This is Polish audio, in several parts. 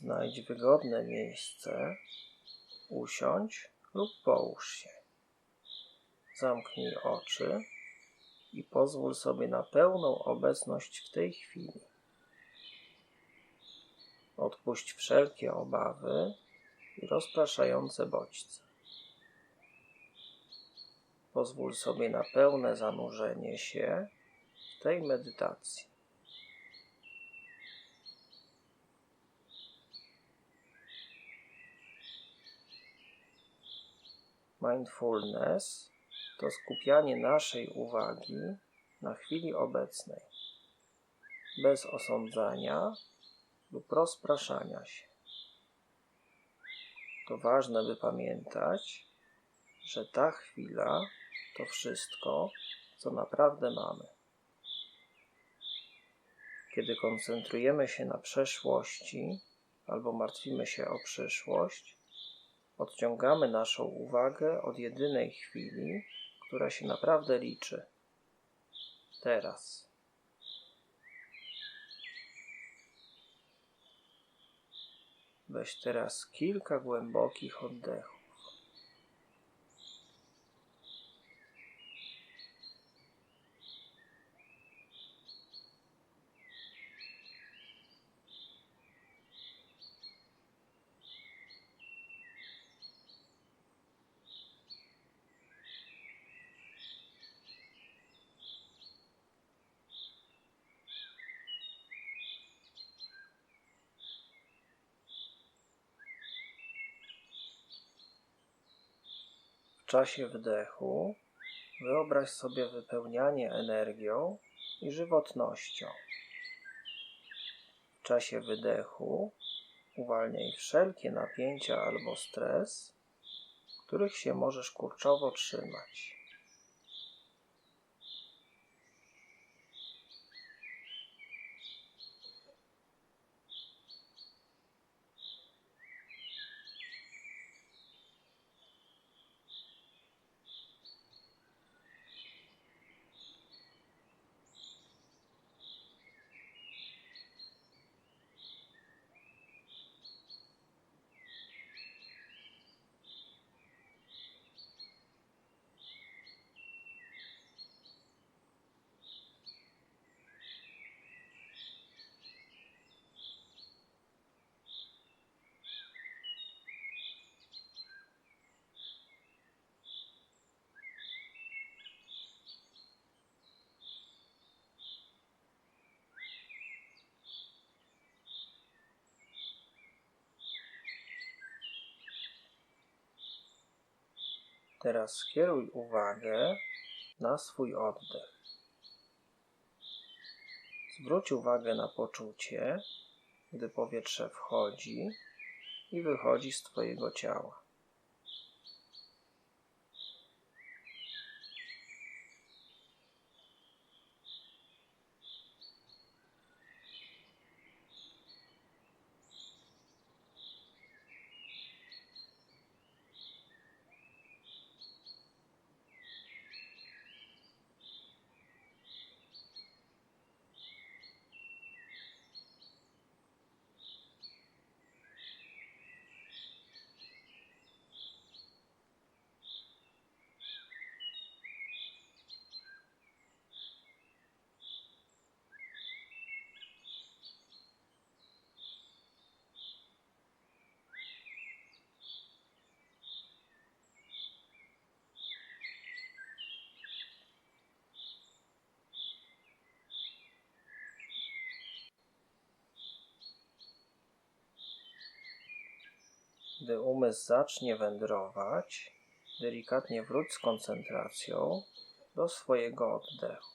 Znajdź wygodne miejsce, usiądź lub połóż się. Zamknij oczy i pozwól sobie na pełną obecność w tej chwili. Odpuść wszelkie obawy i rozpraszające bodźce. Pozwól sobie na pełne zanurzenie się w tej medytacji. Mindfulness to skupianie naszej uwagi na chwili obecnej, bez osądzania lub rozpraszania się. To ważne, by pamiętać, że ta chwila to wszystko, co naprawdę mamy. Kiedy koncentrujemy się na przeszłości albo martwimy się o przyszłość, odciągamy naszą uwagę od jedynej chwili, która się naprawdę liczy. Teraz. Weź teraz kilka głębokich oddechów. W czasie wdechu wyobraź sobie wypełnianie energią i żywotnością. W czasie wydechu uwalniaj wszelkie napięcia albo stres, których się możesz kurczowo trzymać. Teraz skieruj uwagę na swój oddech. Zwróć uwagę na poczucie, gdy powietrze wchodzi i wychodzi z Twojego ciała. Gdy umysł zacznie wędrować, delikatnie wróć z koncentracją do swojego oddechu.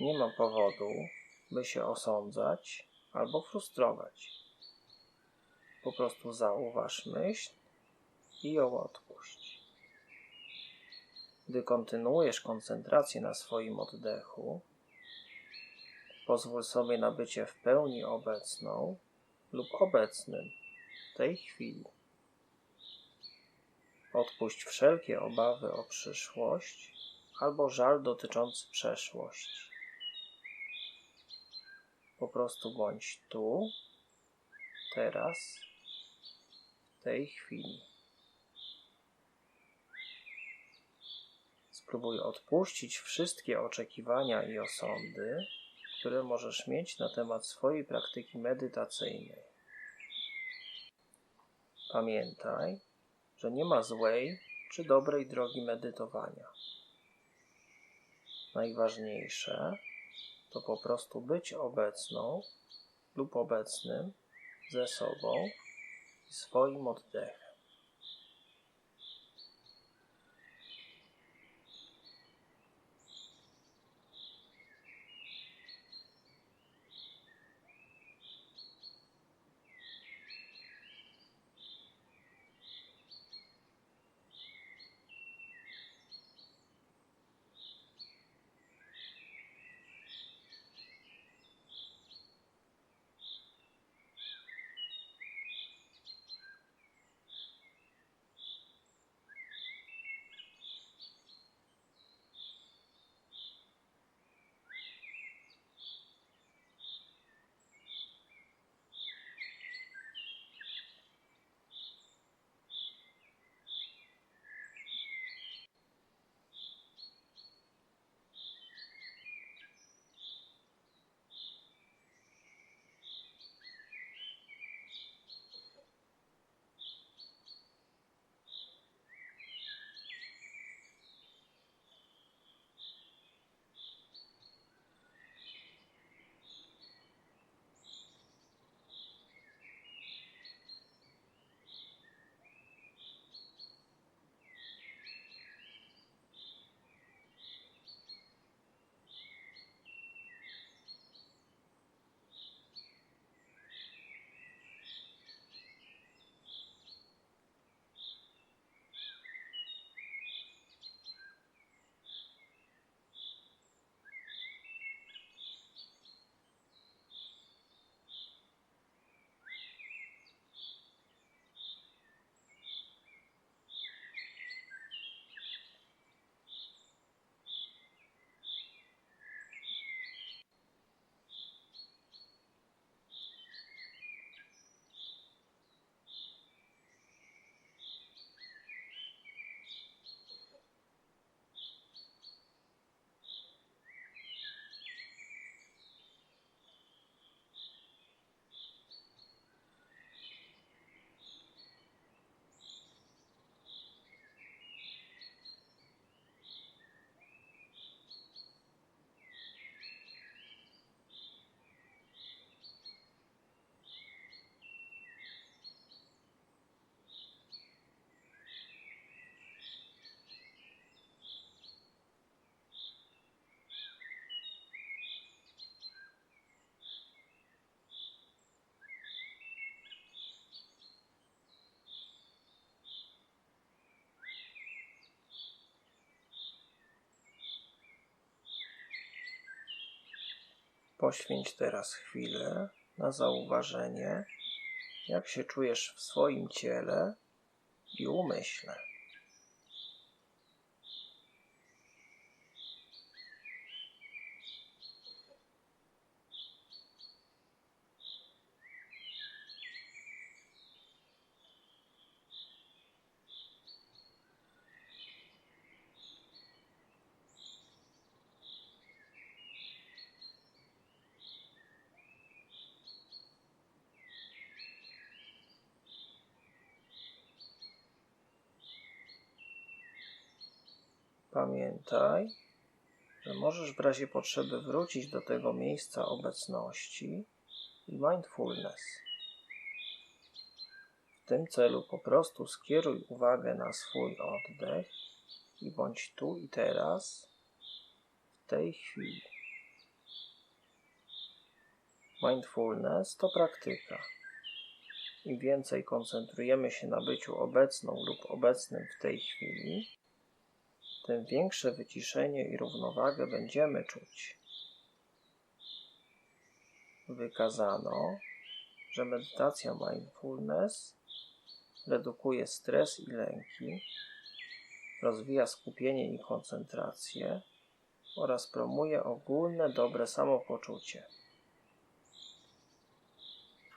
Nie ma powodu, by się osądzać albo frustrować. Po prostu zauważ myśl i ją odpuść. Gdy kontynuujesz koncentrację na swoim oddechu, pozwól sobie na bycie w pełni obecną lub obecnym tej chwili. Odpuść wszelkie obawy o przyszłość albo żal dotyczący przeszłości. Po prostu bądź tu teraz, w tej chwili. Spróbuj odpuścić wszystkie oczekiwania i osądy, które możesz mieć na temat swojej praktyki medytacyjnej. Pamiętaj, że nie ma złej czy dobrej drogi medytowania. Najważniejsze to po prostu być obecną lub obecnym ze sobą i swoim oddechem. Poświęć teraz chwilę na zauważenie, jak się czujesz w swoim ciele i umyśle. Pamiętaj, że możesz w razie potrzeby wrócić do tego miejsca obecności i mindfulness. W tym celu po prostu skieruj uwagę na swój oddech i bądź tu i teraz, w tej chwili. Mindfulness to praktyka. Im więcej koncentrujemy się na byciu obecną lub obecnym w tej chwili, tym większe wyciszenie i równowagę będziemy czuć. Wykazano, że medytacja mindfulness redukuje stres i lęki, rozwija skupienie i koncentrację oraz promuje ogólne dobre samopoczucie.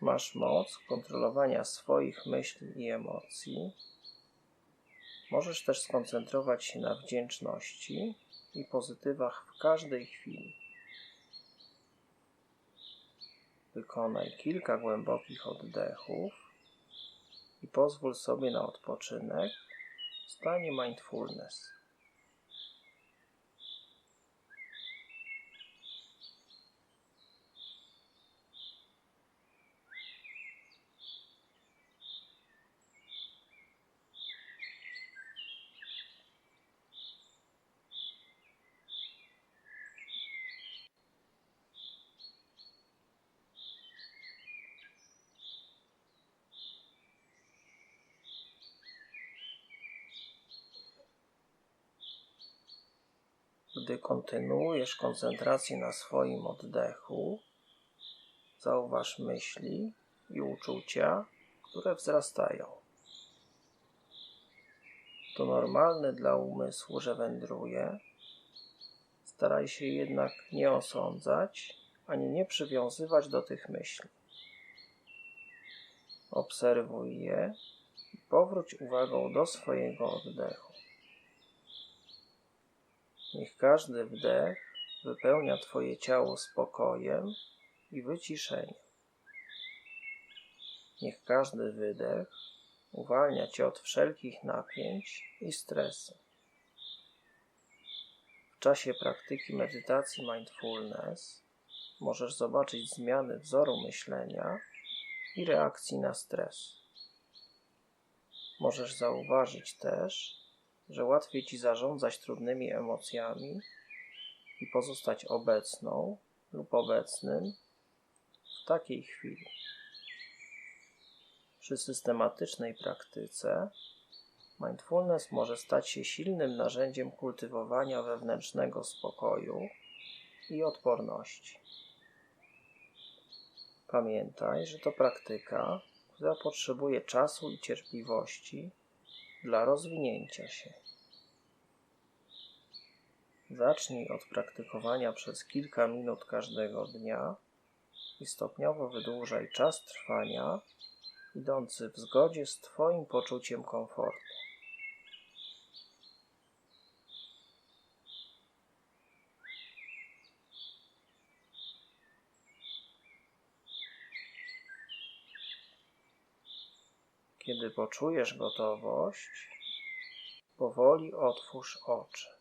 Masz moc kontrolowania swoich myśli i emocji. Możesz też skoncentrować się na wdzięczności i pozytywach w każdej chwili. Wykonaj kilka głębokich oddechów i pozwól sobie na odpoczynek w stanie mindfulness. Gdy kontynuujesz koncentrację na swoim oddechu, zauważ myśli i uczucia, które wzrastają. To normalne dla umysłu, że wędruje. Staraj się jednak nie osądzać ani nie przywiązywać do tych myśli. Obserwuj je i powróć uwagą do swojego oddechu. Niech każdy wdech wypełnia Twoje ciało spokojem i wyciszeniem. Niech każdy wydech uwalnia Cię od wszelkich napięć i stresu. W czasie praktyki medytacji mindfulness możesz zobaczyć zmiany wzoru myślenia i reakcji na stres. Możesz zauważyć też, że łatwiej ci zarządzać trudnymi emocjami i pozostać obecną lub obecnym w takiej chwili. Przy systematycznej praktyce mindfulness może stać się silnym narzędziem kultywowania wewnętrznego spokoju i odporności. Pamiętaj, że to praktyka, która potrzebuje czasu i cierpliwości dla rozwinięcia się. Zacznij od praktykowania przez kilka minut każdego dnia i stopniowo wydłużaj czas trwania, idący w zgodzie z Twoim poczuciem komfortu. Kiedy poczujesz gotowość, powoli otwórz oczy.